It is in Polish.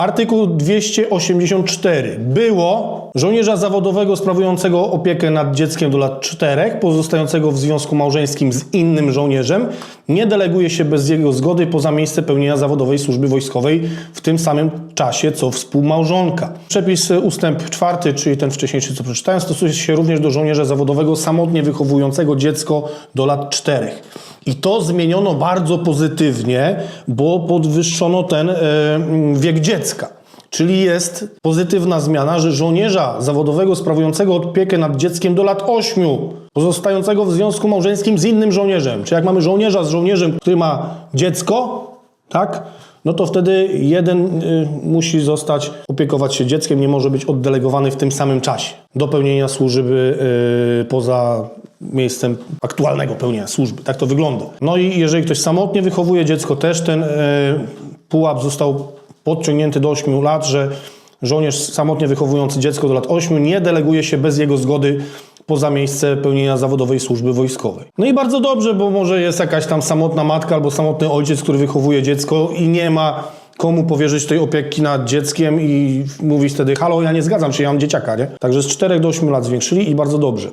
Artykuł 284. Było żołnierza zawodowego sprawującego opiekę nad dzieckiem do lat 4, pozostającego w związku małżeńskim z innym żołnierzem, nie deleguje się bez jego zgody poza miejsce pełnienia zawodowej służby wojskowej w tym samym czasie co współmałżonka. Przepis y, ustęp 4, czyli ten wcześniejszy, co przeczytałem, stosuje się również do żołnierza zawodowego samotnie wychowującego dziecko do lat 4. I to zmieniono bardzo pozytywnie, bo podwyższono ten e, mm, wiek dziecka. Czyli jest pozytywna zmiana, że żołnierza zawodowego sprawującego opiekę nad dzieckiem do lat 8, pozostającego w związku małżeńskim z innym żołnierzem. Czy jak mamy żołnierza z żołnierzem, który ma dziecko, tak? No to wtedy jeden y, musi zostać, opiekować się dzieckiem, nie może być oddelegowany w tym samym czasie do pełnienia służby y, poza miejscem aktualnego pełnienia służby. Tak to wygląda. No i jeżeli ktoś samotnie wychowuje dziecko, też ten y, pułap został podciągnięty do 8 lat, że żołnierz samotnie wychowujący dziecko do lat 8 nie deleguje się bez jego zgody poza miejsce pełnienia zawodowej służby wojskowej. No i bardzo dobrze, bo może jest jakaś tam samotna matka albo samotny ojciec, który wychowuje dziecko i nie ma komu powierzyć tej opieki nad dzieckiem i mówić wtedy, halo, ja nie zgadzam się, ja mam dzieciaka, nie? Także z 4 do 8 lat zwiększyli i bardzo dobrze.